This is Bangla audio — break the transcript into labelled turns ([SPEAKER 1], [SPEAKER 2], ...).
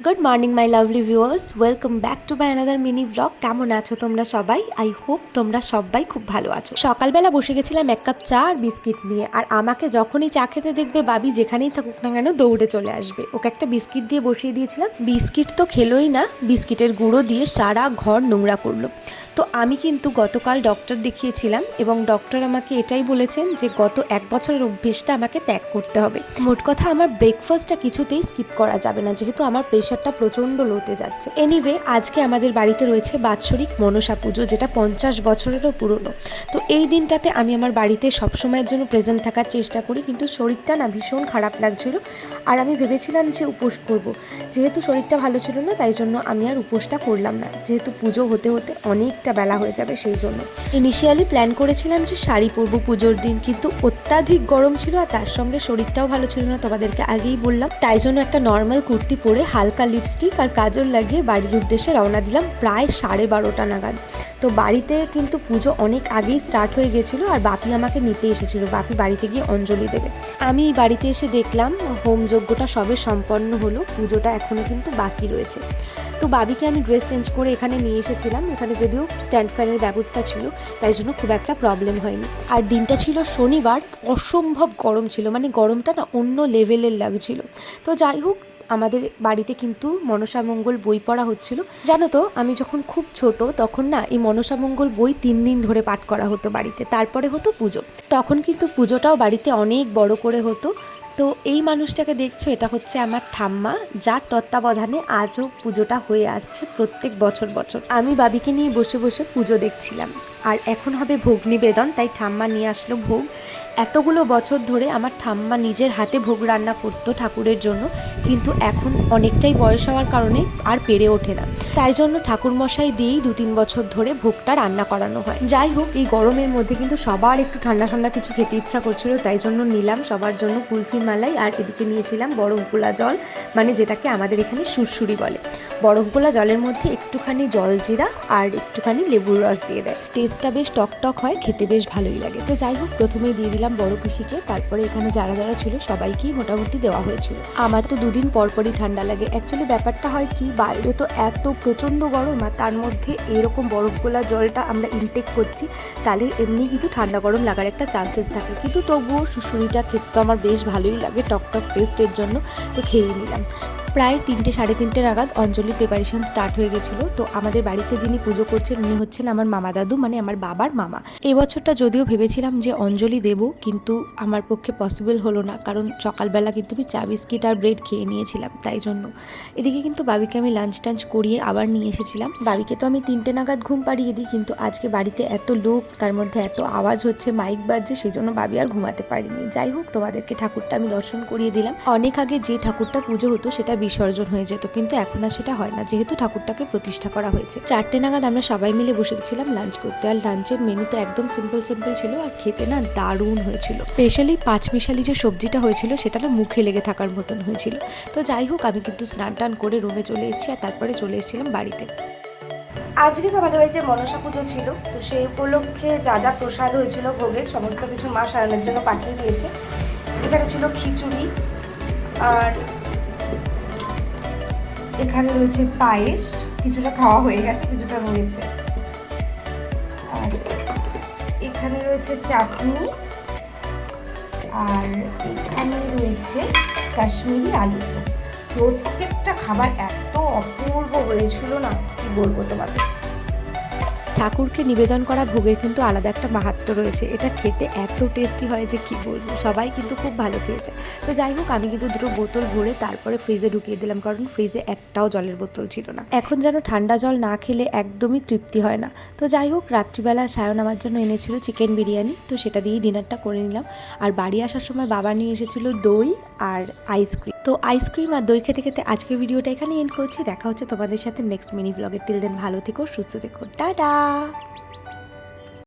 [SPEAKER 1] Good morning my lovely viewers welcome back to my another mini vlog কেমন আছো তোমরা সবাই? আই হোপ তোমরা সবাই খুব ভালো আছো। সকালবেলা বসে গেছিলাম এক কাপ চা আর বিস্কিট নিয়ে। আর আমাকে যখনই চা খেতে দেখবে বাবি, যেখানেই থাকুক না কেন, দৌড়ে চলে আসবে। ওকে একটা বিস্কিট দিয়ে বসিয়ে দিয়েছিলাম। বিস্কিট তো খেলোই না। বিস্কিটের গুঁড়ো দিয়ে সারা ঘর নোংরা করল। তো আমি কিন্তু গতকাল ডক্টর দেখিয়েছিলাম এবং ডক্টর আমাকে এটাই বলেছেন যে গত এক বছরের অভ্যেসটা আমাকে ত্যাগ করতে হবে। মোট কথা আমার ব্রেকফাস্টটা কিছুতেই স্কিপ করা যাবে না, যেহেতু আমার প্রেশারটা প্রচণ্ড লোতে যাচ্ছে। এনিওয়ে আজকে আমাদের বাড়িতে রয়েছে বাৎসরিক মনসা পুজো, যেটা পঞ্চাশ বছরেরও পুরনো। তো এই দিনটাতে আমি আমার বাড়িতে সবসময়ের জন্য প্রেজেন্ট থাকার চেষ্টা করি, কিন্তু শরীরটা না ভীষণ খারাপ লাগছিল। আর আমি ভেবেছিলাম যে উপোস করব। যেহেতু শরীরটা ভালো ছিল না, তাই জন্য আমি আর উপোসটা করলাম না। যেহেতু পুজো হতে হতে অনেকটা বেলা হয়ে যাবে সেই জন্য। ইনিশিয়ালি প্ল্যান করেছিলাম যে শাড়ি পরবো পুজোর দিন, কিন্তু অত্যাধিক গরম ছিল আর তার সঙ্গে শরীরটাও ভালো ছিল না, তোমাদেরকে আগেই বললাম। তাই জন্য একটা নর্মাল কুর্তি পরে হালকা লিপস্টিক আর কাজল লাগিয়ে বাড়ির উদ্দেশ্যে রওনা দিলাম প্রায় সাড়ে বারোটা নাগাদ। তো বাড়িতে কিন্তু পুজো অনেক আগেই স্টার্ট হয়ে গেছিল আর বাপি আমাকে নিতে এসেছিল। বাপি বাড়িতে গিয়ে অঞ্জলি দেবে। আমি বাড়িতে এসে দেখলাম, হোম যজ্ঞটা সবে সম্পন্ন হলো, পুজোটা এখনও কিন্তু বাকি রয়েছে। তো বাবিকে আমি ড্রেস চেঞ্জ করে এখানে নিয়ে এসেছিলাম, এখানে যদিও স্ট্যান্ড ফ্যানের ব্যবস্থা ছিল, তাই জন্য খুব একটা প্রবলেম হয়নি। আর দিনটা ছিল শনিবার, অসম্ভব গরম ছিল মানে গরমটা না অন্য লেভেলের লাগছিল। তো যাই হোক, আমাদের বাড়িতে কিন্তু মনসামঙ্গল বই পড়া হচ্ছিল। জানো তো, আমি যখন খুব ছোট, তখন না এই মনসামঙ্গল বই তিন দিন ধরে পাঠ করা হতো বাড়িতে, তারপরে হতো পুজো। তখন কিন্তু পুজোটাও বাড়িতে অনেক বড় করে হতো তো এই মানুষটাকে দেখছ, এটা হচ্ছে আমার ঠাম্মা, যার তত্ত্বাবধানে আজও পুজোটা হয়ে আসছে প্রত্যেক বছর বছর। আমি বাবিকে নিয়ে বসে বসে পুজো দেখছিলাম। আর এখন হবে ভোগ নিবেদন তাই ঠাম্মা নিয়ে আসলো ভোগ। এতগুলো বছর ধরে আমার ঠাম্মা নিজের হাতে ভোগ রান্না করতো ঠাকুরের জন্য, কিন্তু এখন অনেকটাই বয়স হওয়ার কারণে আর পেরে ওঠে না। তাই জন্য ঠাকুরমশাই দিয়েই দু তিন বছর ধরে ভোগটা রান্না করানো হয়। যাই হোক, এই গরমের মধ্যে কিন্তু সবার একটু ঠান্ডা ঠান্ডা কিছু খেতে ইচ্ছা করছিল, তাই জন্য নিলাম সবার জন্য কুলফি মালাই আর এদিকে নিয়েছিলাম বরফ গোলা জল মানে যেটাকে আমাদের এখানে সুরসুরি বলে। বরফ গোলা জলের মধ্যে একটুখানি জলজিরা আর একটুখানি লেবুর রস দিয়ে দেয়। টেস্টটা বেশ টক টক হয়, খেতে বেশ ভালোই লাগে। তো যাই হোক, প্রথমেই দিয়ে দিলাম বড় পিসিকে। তারপরে এখানে যারা যারা ছিল, সবাইকেই মোটামুটি দেওয়া হয়েছিল। আমার তো দুদিন পর পরই ঠান্ডা লাগে। অ্যাকচুয়ালি ব্যাপারটা হয় কি, বাইরে তো এত প্রচণ্ড গরম আর তার মধ্যে এরকম বরফ গোলা জলটা আমরা ইনটেক করছি, তাহলে এমনি কিন্তু ঠান্ডা গরম লাগার একটা চান্সেস থাকে। কিন্তু তবুও সুসুরিটা খেতে তো আমার বেশ ভালোই লাগে টক টক টেস্টের জন্য। তো খেয়ে নিলাম। প্রায় তিনটে, সাড়ে তিনটে নাগাদ অঞ্জলির প্রিপারেশন স্টার্ট হয়ে গেছিল। তো আমাদের বাড়িতে যিনি পুজো করছেন, উনি হচ্ছেন আমার মামা দাদু মানে আমার বাবার মামা। এবছরটা যদিও ভেবেছিলাম যে অঞ্জলি দেব, কিন্তু আমার পক্ষে পসিবল হলো না, কারণ সকালবেলা কিন্তু আমি চা, বিস্কিট আর ব্রেড খেয়ে নিয়েছিলাম, তাই জন্য। এদিকে কিন্তু বাবিকে আমি লাঞ্চ টাঞ্চ করিয়ে আবার নিয়ে এসেছিলাম। বাবিকে তো আমি তিনটে নাগাদ ঘুম পাড়িয়ে দিই, কিন্তু আজকে বাড়িতে এত লোক, তার মধ্যে এত আওয়াজ হচ্ছে মাইক বাজছে সেই জন্য বাবি আর ঘুমাতে পারিনি। যাই হোক, তোমাদেরকে ঠাকুরটা আমি দর্শন করিয়ে দিলাম। অনেক আগে যে ঠাকুরটা পুজো হতো, সেটা বিসর্জন হয়ে যেত, কিন্তু এখন আর সেটা হয় না। যেহেতু ঠাকুরটাকে প্রতিষ্ঠা করা হয়েছে। চারটে নাগাদ আমরা সবাই মিলে বসে গেছিলাম লাঞ্চ করতে। আর লাঞ্চের মেনু তো একদম সিম্পল সিম্পল ছিল আর খেতে না দারুণ হয়েছিল। স্পেশালি পাঁচমিশালি যে সবজিটা হয়েছিল, সেটা না মুখে লেগে থাকার মতন হয়েছিল। তো যাই হোক, আমি কিন্তু স্নান টান করে রুমে চলে এসেছি আর তারপরে চলে এসেছিলাম বাড়িতে। আজকে তো আমাদের বাড়িতে মনসা পুজো ছিল, তো সেই উপলক্ষে যা যা প্রসাদ হয়েছিল ভোগের সমস্ত কিছু মা সারানোর জন্য পাঠিয়ে দিয়েছে। এখানে ছিল খিচুড়ি, আর এখানে রয়েছে পায়েস, কিছুটা খাওয়া হয়ে গেছে, কিছুটা রয়েছে। আর এখানে রয়েছে চাটনি, আর এখানে রয়েছে কাশ্মীরি আলু প্রত্যেকটা খাবার এত অপূর্ব হয়েছিল না, কি বলব তোমাকে ঠাকুরকে নিবেদন করা ভোগের কিন্তু আলাদা একটা মাহাত্ম রয়েছে। এটা খেতে এত টেস্টি হয় যে কি বলব? সবাই কিন্তু খুব ভালো খেয়েছে তো যাই হোক, আমি কিন্তু দুটো বোতল ভরে তারপরে ফ্রিজে ঢুকিয়ে দিলাম, কারণ ফ্রিজে একটাও জলের বোতল ছিল না। এখন যেন ঠান্ডা জল না খেলে একদমই তৃপ্তি হয় না। তো যাই হোক, রাত্রিবেলা সায়ন আমার জন্য এনেছিল চিকেন বিরিয়ানি, তো সেটা দিয়েই ডিনারটা করে নিলাম। আর বাড়ি আসার সময় বাবা নিয়ে এসেছিল দই আর আইসক্রিম তো আইসক্রিম আর দই খেতে খেতে আজকের ভিডিওটা এখানে এন্ড করছি। দেখা হচ্ছে তোমাদের সাথে নেক্সট মিনি ব্লগের টিল দেন ভালো থেকো, সুস্থ থেকো। টাটা!